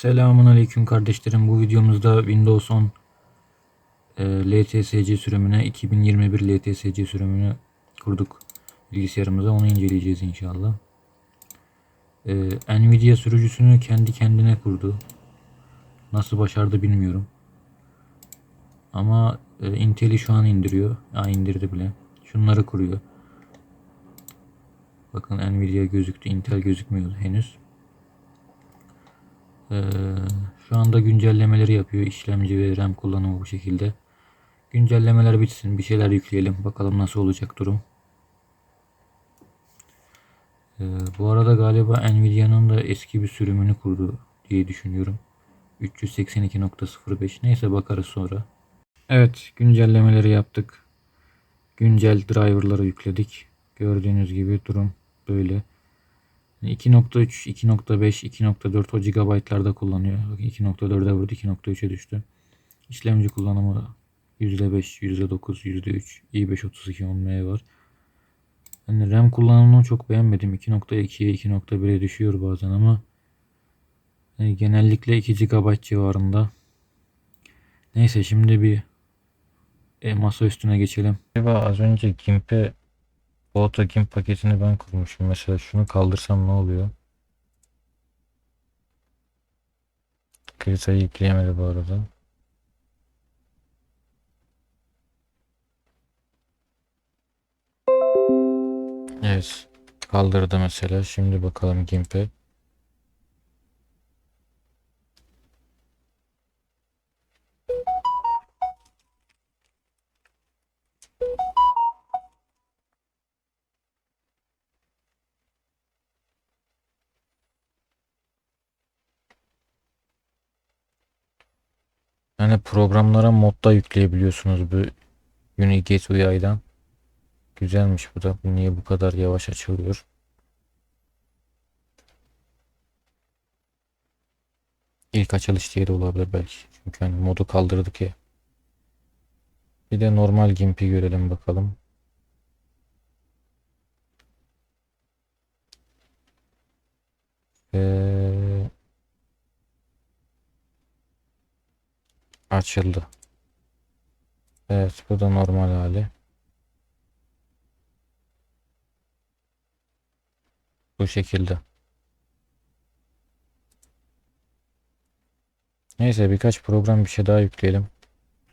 Selamun Aleyküm kardeşlerim. Bu videomuzda Windows 10 e, LTSC sürümüne 2021 LTSC sürümünü kurduk bilgisayarımıza. Onu inceleyeceğiz inşallah. E, Nvidia sürücüsünü kendi kendine kurdu. Nasıl başardı bilmiyorum. Ama e, Intel'i şu an indiriyor. Ha indirdi bile. Şunları kuruyor. Bakın Nvidia gözüktü. Intel gözükmüyordu henüz. Ee, şu anda güncellemeleri yapıyor. İşlemci ve RAM kullanımı bu şekilde. Güncellemeler bitsin. Bir şeyler yükleyelim. Bakalım nasıl olacak durum. Ee, bu arada galiba Nvidia'nın da eski bir sürümünü kurdu diye düşünüyorum. 382.05 neyse bakarız sonra. Evet güncellemeleri yaptık. Güncel driverları yükledik. Gördüğünüz gibi durum böyle. 2.3, 2.5, 2.4 o GB'larda kullanıyor. 2.4'e vurdu, 2.3'e düştü. İşlemci kullanımı %5, %9, %3, i5 3210M var. Yani RAM kullanımını çok beğenmedim. 2.2'ye, 2.1'e düşüyor bazen ama yani genellikle 2 GB civarında. Neyse şimdi bir e, masa üstüne geçelim. Acaba az önce Gimp'e bu Gimp paketini ben kurmuşum. Mesela şunu kaldırsam ne oluyor? Kritayı yükleyemedi bu arada. Evet. Kaldırdı mesela. Şimdi bakalım Gimp'e. Yani programlara modda yükleyebiliyorsunuz bu Unigate UI'dan. Güzelmiş bu da. Niye bu kadar yavaş açılıyor? İlk açılış diye de olabilir belki. Çünkü hani modu kaldırdık ya. Bir de normal Gimp'i görelim bakalım. Ee, açıldı. Evet bu da normal hali. Bu şekilde. Neyse birkaç program bir şey daha yükleyelim.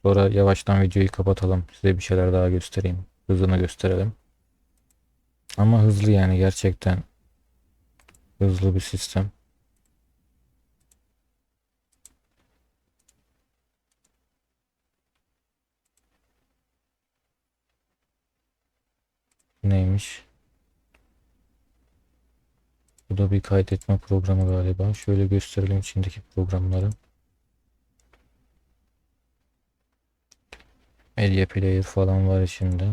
Sonra yavaştan videoyu kapatalım. Size bir şeyler daha göstereyim. Hızını gösterelim. Ama hızlı yani gerçekten hızlı bir sistem. Neymiş? Bu da bir kaydetme programı galiba. Şöyle gösterelim içindeki programları. Media Player falan var içinde.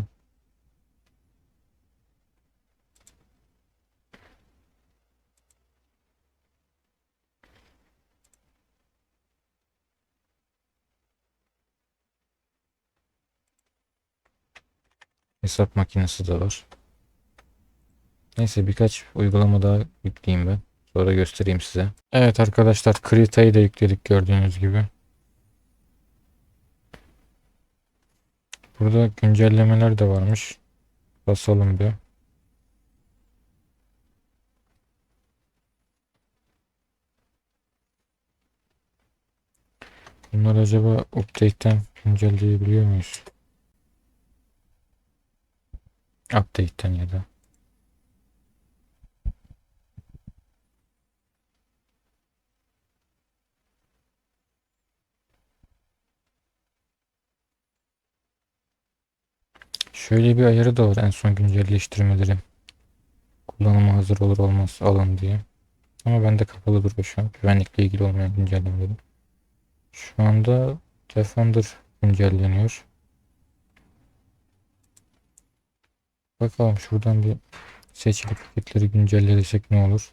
Hesap makinesi de var. Neyse birkaç uygulama daha yükleyeyim ben. Sonra göstereyim size. Evet arkadaşlar Krita'yı da yükledik gördüğünüz gibi. Burada güncellemeler de varmış. Basalım bir. Bunlar acaba update'ten güncelleyebiliyor muyuz? Update'ten ya da. Şöyle bir ayarı da var en son güncelleştirmelerin. Kullanıma hazır olur olmaz alın diye. Ama bende kapalı duruyor şu an. Güvenlikle ilgili olmayan güncellemeleri. Şu anda Defender güncelleniyor. Bakalım şuradan bir seçili paketleri güncellersek ne olur?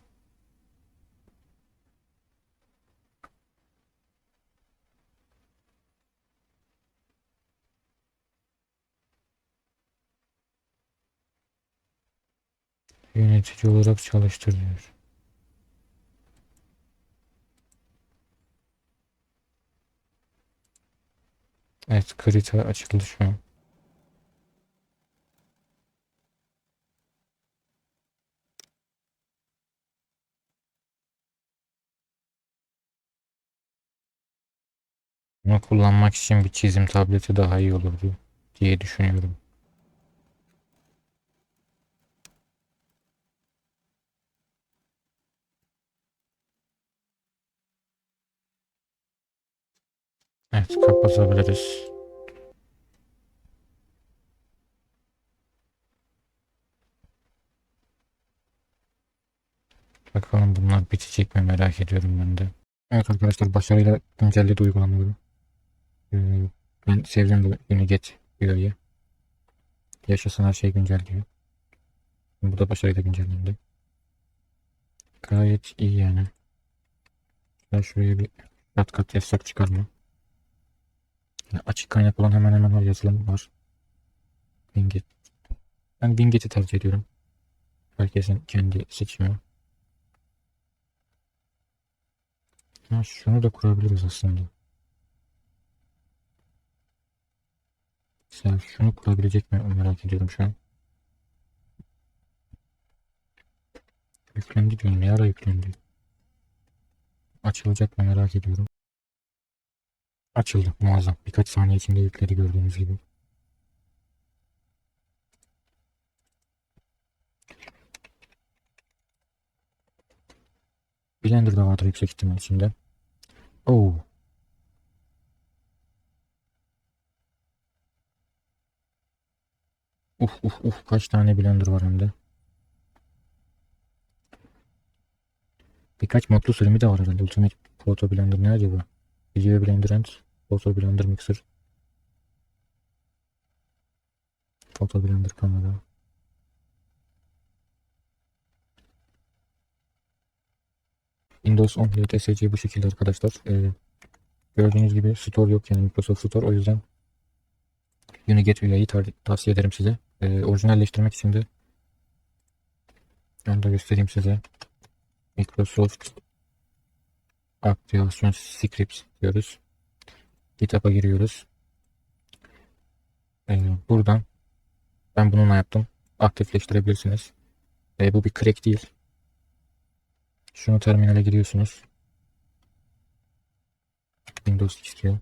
Yönetici olarak çalıştır diyor. Evet, krita açıldı şu an. Bunu kullanmak için bir çizim tableti daha iyi olurdu diye düşünüyorum. Evet kapatabiliriz. Bakalım bunlar bitecek mi merak ediyorum ben de. Evet arkadaşlar başarıyla güncelledi uygulamaları. Ee, ben sevdim bu yeni get UI'yi. Yaşasın her şey güncelliyor. Bu da başarıyla güncellendi. Gayet iyi yani. Ben şuraya bir kat kat yasak çıkarma. Yani açık kaynak olan hemen hemen her yazılım var. Winget. Ben Winget'i tercih ediyorum. Herkesin kendi seçimi. Ha, şunu da kurabiliriz aslında. Mesela şunu kurabilecek mi merak ediyorum şu an. Yüklendi diyorum. Ne ara yüklendi? Açılacak mı merak ediyorum. Açıldı. Muazzam. Birkaç saniye içinde yükledi gördüğünüz gibi. Blender da vardır yüksek ihtimal içinde. Oo. Uf uf uf kaç tane Blender var hem de. Birkaç modlu sürümü de var herhalde. Ultimate Photo Blender ne acaba? Video Blender and Photo Blender Mixer. Photo Blender kamera. Windows 10 ile TSC bu şekilde arkadaşlar. Ee, gördüğünüz gibi Store yok yani Microsoft Store. O yüzden Uniget UI'yi tavsiye ederim size. Ee, orijinalleştirmek için de onu da göstereyim size. Microsoft Aktivasyon Scripts diyoruz. GitHub'a giriyoruz. Ee, buradan ben bununla yaptım. Aktifleştirebilirsiniz. Ee, bu bir crack değil. Şunu terminale giriyorsunuz. Windows istiyor.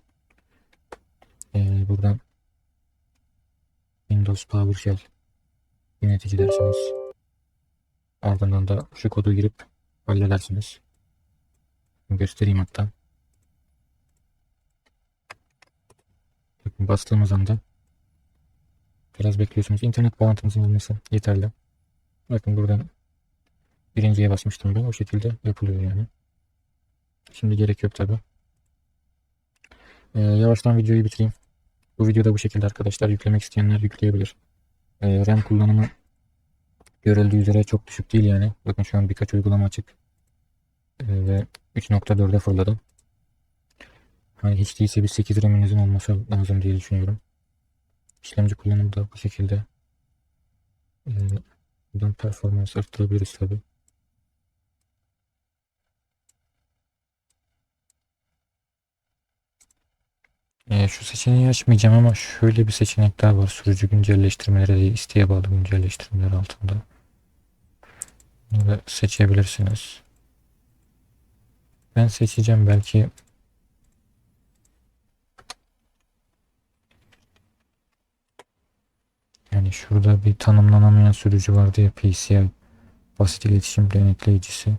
Ee, buradan Windows PowerShell yönetici dersiniz. Ardından da şu kodu girip halledersiniz. Göstereyim hatta. Bakın bastığımız anda biraz bekliyorsunuz. İnternet bağlantımızın olması yeterli. Bakın buradan birinciye basmıştım ben. O şekilde yapılıyor yani. Şimdi gerek yok tabi. Ee, yavaştan videoyu bitireyim. Bu videoda bu şekilde arkadaşlar. Yüklemek isteyenler yükleyebilir. Ee, RAM kullanımı görüldüğü üzere çok düşük değil yani. Bakın şu an birkaç uygulama açık. Ee, ve 3.4'e fırladım. Hani hiç değilse bir 8 RAM'inizin olması lazım diye düşünüyorum. İşlemci kullanımı da bu şekilde. Ee, buradan performans arttırabiliriz tabi. Şu seçeneği açmayacağım ama şöyle bir seçenek daha var. Sürücü güncelleştirmeleri de isteğe bağlı güncelleştirmeler altında. Bunu da seçebilirsiniz. Ben seçeceğim belki yani şurada bir tanımlanamayan sürücü vardı ya PCI basit iletişim denetleyicisi.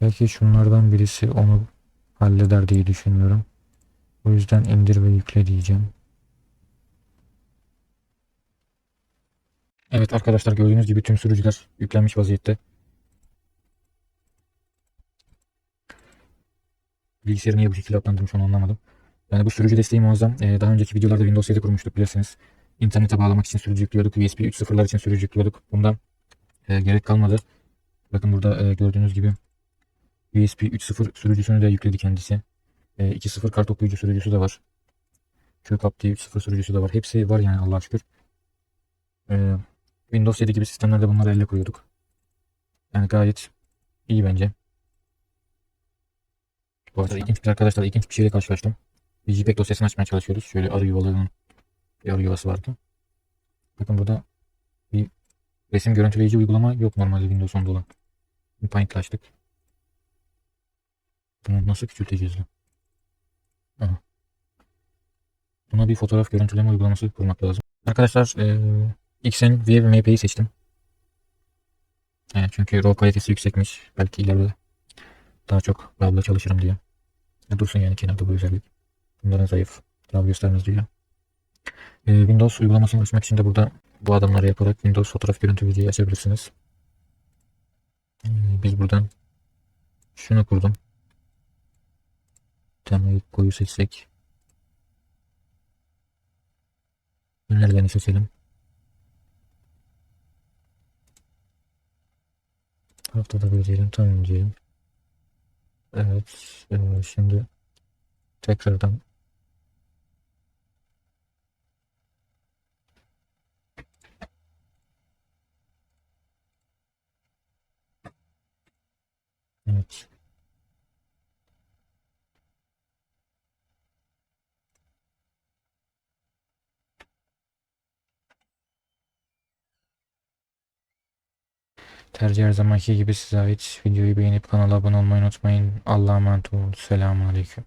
Belki şunlardan birisi onu halleder diye düşünüyorum. O yüzden indir ve yükle diyeceğim. Evet arkadaşlar gördüğünüz gibi tüm sürücüler yüklenmiş vaziyette. Bilgisayarı niye bu şekilde adlandırmış onu anlamadım. Yani bu sürücü desteği muazzam. Ee, daha önceki videolarda Windows 7 kurmuştuk bilirsiniz. İnternete bağlamak için sürücü yüklüyorduk. USB 3.0'lar için sürücü yüklüyorduk. Bundan e, gerek kalmadı. Bakın burada e, gördüğünüz gibi USB 3.0 sürücüsünü de yükledi kendisi. E, 2.0 kart okuyucu sürücüsü de var. QCAP diye 3.0 sürücüsü de var. Hepsi var yani Allah'a şükür. E, Windows 7 gibi sistemlerde bunları elle koyuyorduk. Yani gayet iyi bence. Bu arada ilginç bir arkadaşlar ilginç bir şeyle karşılaştım. bir JPEG dosyasını açmaya çalışıyoruz. Şöyle arı yuvalarının bir arı yuvası vardı. Bakın burada bir resim görüntüleyici uygulama yok normalde Windows 10'da olan. Bir Paint'le açtık. Bunu nasıl küçülteceğiz lan? Aha. Buna bir fotoğraf görüntüleme uygulaması kurmak lazım. Arkadaşlar eee Xen VMP'yi seçtim. Evet, çünkü RAW kalitesi yüksekmiş. Belki ileride daha çok RAW'la çalışırım diye. Ya dursun yani kenarda bu özellik. Bunların zayıf. RAW göstermez diye. Ee, Windows uygulamasını açmak için de burada bu adımları yaparak Windows fotoğraf görüntü videoyu açabilirsiniz. Ee, biz buradan şunu kurdum. Temayı koyu seçsek. Nereden seçelim? Haftada bir diyelim. Tamam diyelim. Evet. e, şimdi tekrardan Evet. Tercih her zamanki gibi size ait. Videoyu beğenip kanala abone olmayı unutmayın. Allah'a emanet olun. Selamun Aleyküm.